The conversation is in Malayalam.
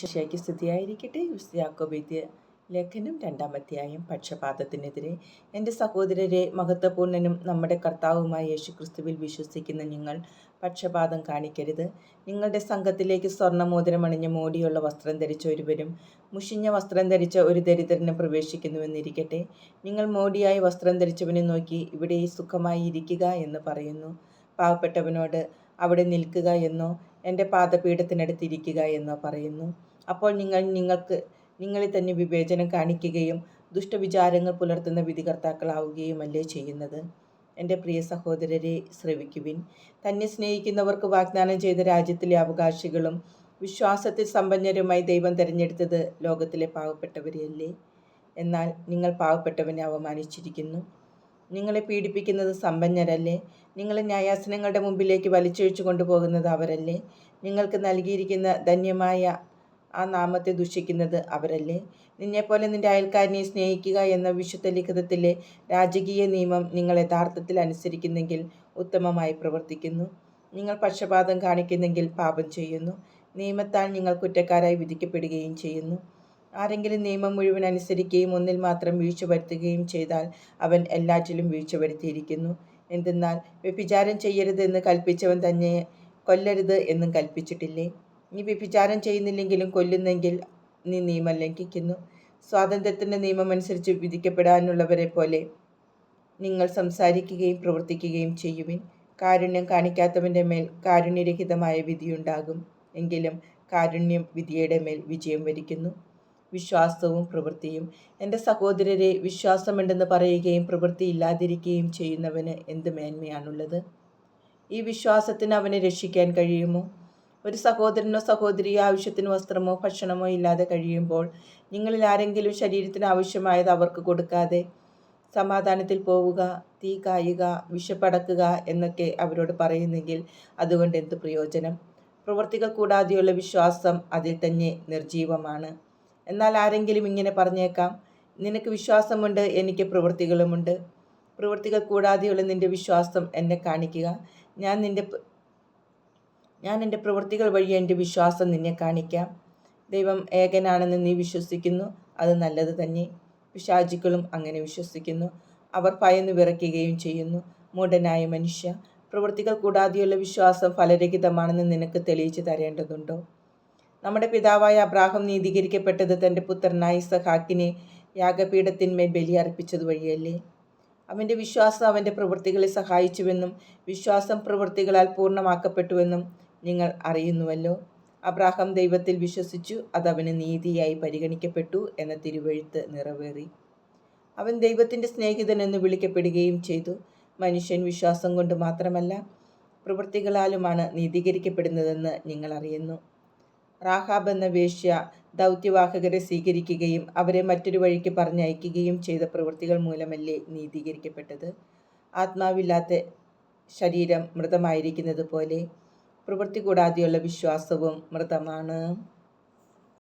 ശശിയാക്കി സ്ഥിതിയായിരിക്കട്ടെ യാക്കോബേദ്യ ലേഖനം രണ്ടാമധ്യായം പക്ഷപാതത്തിനെതിരെ. എന്റെ സഹോദരരെ മഹത്വപൂർണനും നമ്മുടെ കർത്താവുമായ യേശുക്രിസ്തുവിൽ വിശ്വസിക്കുന്ന നിങ്ങൾ പക്ഷപാതം കാണിക്കരുത്. നിങ്ങളുടെ സംഘത്തിലേക്ക് സ്വർണമോതിരമണിഞ്ഞ മോടിയുള്ള വസ്ത്രം ധരിച്ച ഒരുവരും മുഷിഞ്ഞ വസ്ത്രം ധരിച്ച ഒരു ദരിദ്രനും പ്രവേശിക്കുന്നുവെന്നിരിക്കട്ടെ. നിങ്ങൾ മോടിയായി വസ്ത്രം ധരിച്ചവനെ നോക്കി ഇവിടെ സുഖമായി ഇരിക്കുക എന്ന് പറയുന്നു. പാവപ്പെട്ടവനോട് അവിടെ നിൽക്കുക എന്നോ എന്റെ പാദപീഠത്തിനടുത്തിരിക്കുക എന്നോ പറയുന്നു. അപ്പോൾ നിങ്ങൾ നിങ്ങൾക്ക് നിങ്ങളിൽ തന്നെ വിവേചനം കാണിക്കുകയും ദുഷ്ടവിചാരങ്ങൾ പുലർത്തുന്ന വിധികർത്താക്കളാവുകയുമല്ലേ ചെയ്യുന്നത്? എന്റെ പ്രിയ സഹോദരരെ ശ്രവിക്കുവിൻ. തന്നെ സ്നേഹിക്കുന്നവർക്ക് വാഗ്ദാനം ചെയ്ത രാജ്യത്തിലെ അവകാശികളും വിശ്വാസത്തിൽ സമ്പന്നരുമായി ദൈവം തിരഞ്ഞെടുത്തത് ലോകത്തിലെ പാവപ്പെട്ടവരെയല്ലേ? എന്നാൽ നിങ്ങൾ പാവപ്പെട്ടവനെ അവമാനിച്ചിരിക്കുന്നു നിങ്ങളെ പീഡിപ്പിക്കുന്നത് സമ്പന്നരല്ലേ? നിങ്ങളെ ന്യായാസനങ്ങളുടെ മുമ്പിലേക്ക് വലിച്ചൊഴിച്ചു കൊണ്ടുപോകുന്നത് അവരല്ലേ? നിങ്ങൾക്ക് നൽകിയിരിക്കുന്ന ധന്യമായ ആ നാമത്തെ ദുഷിക്കുന്നത് അവരല്ലേ? നിന്നെപ്പോലെ നിന്റെ അയൽക്കാരനെ സ്നേഹിക്കുക എന്ന വിശുദ്ധ ലിഖിതത്തിലെ രാജകീയ നിയമം നിങ്ങൾ യഥാർത്ഥത്തിൽ അനുസരിക്കുന്നെങ്കിൽ ഉത്തമമായി പ്രവർത്തിക്കുന്നു. നിങ്ങൾ പക്ഷപാതം കാണിക്കുന്നെങ്കിൽ പാപം ചെയ്യുന്നു. നിയമത്താൽ നിങ്ങൾ കുറ്റക്കാരായി വിധിക്കപ്പെടുകയും ചെയ്യുന്നു. ആരെങ്കിലും നിയമം മുഴുവൻ അനുസരിക്കുകയും ഒന്നിൽ മാത്രം വീഴ്ച വരുത്തുകയും ചെയ്താൽ അവൻ എല്ലാറ്റിലും വീഴ്ച വരുത്തിയിരിക്കുന്നു. എന്തെന്നാൽ വ്യഭിചാരം ചെയ്യരുതെന്ന് കൽപ്പിച്ചവൻ തന്നെ കൊല്ലരുത് എന്നും കൽപ്പിച്ചിട്ടില്ലേ? നീ വ്യഭിചാരം ചെയ്യുന്നില്ലെങ്കിലും കൊല്ലുന്നെങ്കിൽ നീ നിയമം ലംഘിക്കുന്നു. സ്വാതന്ത്ര്യത്തിന്റെ നിയമമനുസരിച്ച് വിധിക്കപ്പെടാനുള്ളവരെ പോലെ നിങ്ങൾ സംസാരിക്കുകയും പ്രവർത്തിക്കുകയും ചെയ്യുവിൻ. കാരുണ്യം കാണിക്കാത്തവന്റെ മേൽ കാരുണ്യരഹിതമായ വിധിയുണ്ടാകും. എങ്കിലും കാരുണ്യം വിധിയുടെ മേൽ വിജയം വരിക്കുന്നു. വിശ്വാസവും പ്രവൃത്തിയും. എന്റെ സഹോദരരെ വിശ്വാസമുണ്ടെന്ന് പറയുകയും പ്രവൃത്തി ഇല്ലാതിരിക്കുകയും ചെയ്യുന്നവന് എന്ത് മേന്മയാണുള്ളത്? ഈ വിശ്വാസത്തിന് അവനെ രക്ഷിക്കാൻ കഴിയുമോ? ഒരു സഹോദരനോ സഹോദരിയോ ആവശ്യത്തിന് വസ്ത്രമോ ഭക്ഷണമോ ഇല്ലാതെ കഴിയുമ്പോൾ നിങ്ങളിൽ ആരെങ്കിലും ശരീരത്തിന് ആവശ്യമായത് അവർക്ക് കൊടുക്കാതെ സമാധാനത്തിൽ പോവുക തീ കായുക വിഷപ്പടക്കുക എന്നൊക്കെ അവരോട് പറയുന്നെങ്കിൽ അതുകൊണ്ട് എന്ത് പ്രയോജനം? പ്രവൃത്തികൾ കൂടാതെയുള്ള വിശ്വാസം അതിൽ തന്നെ നിർജീവമാണ്. എന്നാൽ ആരെങ്കിലും ഇങ്ങനെ പറഞ്ഞേക്കാം നിനക്ക് വിശ്വാസമുണ്ട് എനിക്ക് പ്രവൃത്തികളുമുണ്ട് പ്രവൃത്തികൾ കൂടാതെയുള്ള നിന്റെ വിശ്വാസം എന്നെ കാണിക്കുക. ഞാൻ നിന്റെ ഞാൻ എന്റെ പ്രവൃത്തികൾ വഴി എന്റെ വിശ്വാസം നിന്നെ കാണിക്കാം. ദൈവം ഏകനാണെന്ന് നീ വിശ്വസിക്കുന്നു. അത് നല്ലത് തന്നെ. പിശാചിക്കളും അങ്ങനെ വിശ്വസിക്കുന്നു. അവർ ഭയന്നു വിറയ്ക്കുകയും ചെയ്യുന്നു. മൂഢനായ മനുഷ്യ പ്രവൃത്തികൾ കൂടാതെയുള്ള വിശ്വാസം ഫലരഹിതമാണെന്ന് നിനക്ക് തെളിയിച്ചു തരേണ്ടതുണ്ടോ? നമ്മുടെ പിതാവായ അബ്രാഹം നീതീകരിക്കപ്പെട്ടത് തന്റെ പുത്രനായ സഹാക്കിനെ യാഗപീഠത്തിന്മേൽ ബലിയർപ്പിച്ചത് വഴിയല്ലേ? അവന്റെ വിശ്വാസം അവന്റെ പ്രവൃത്തികളെ സഹായിച്ചുവെന്നും വിശ്വാസം പ്രവൃത്തികളാൽ പൂർണമാക്കപ്പെട്ടുവെന്നും നിങ്ങൾ അറിയുന്നുവല്ലോ. അബ്രാഹം ദൈവത്തിൽ വിശ്വസിച്ചു അതവന് നീതിയായി പരിഗണിക്കപ്പെട്ടു എന്ന തിരുവഴുത്ത് നിറവേറി. അവൻ ദൈവത്തിന്റെ സ്നേഹിതൻ എന്ന് വിളിക്കപ്പെടുകയും ചെയ്തു. മനുഷ്യൻ വിശ്വാസം കൊണ്ട് മാത്രമല്ല പ്രവൃത്തികളാലുമാണ് നീതീകരിക്കപ്പെടുന്നതെന്ന് നിങ്ങൾ അറിയുന്നു. റാഹാബ് എന്ന വേശ്യ ദൗത്യവാഹകരെ സ്വീകരിക്കുകയും അവരെ മറ്റൊരു വഴിക്ക് പറഞ്ഞയക്കുകയും ചെയ്ത പ്രവൃത്തികൾ മൂലമല്ലേ നീതീകരിക്കപ്പെട്ടത്? ആത്മാവില്ലാത്ത ശരീരം മൃതമായിരിക്കുന്നത് പോലെ പ്രവൃത്തി കൂടാതെയുള്ള വിശ്വാസവും മൃതമാണ്.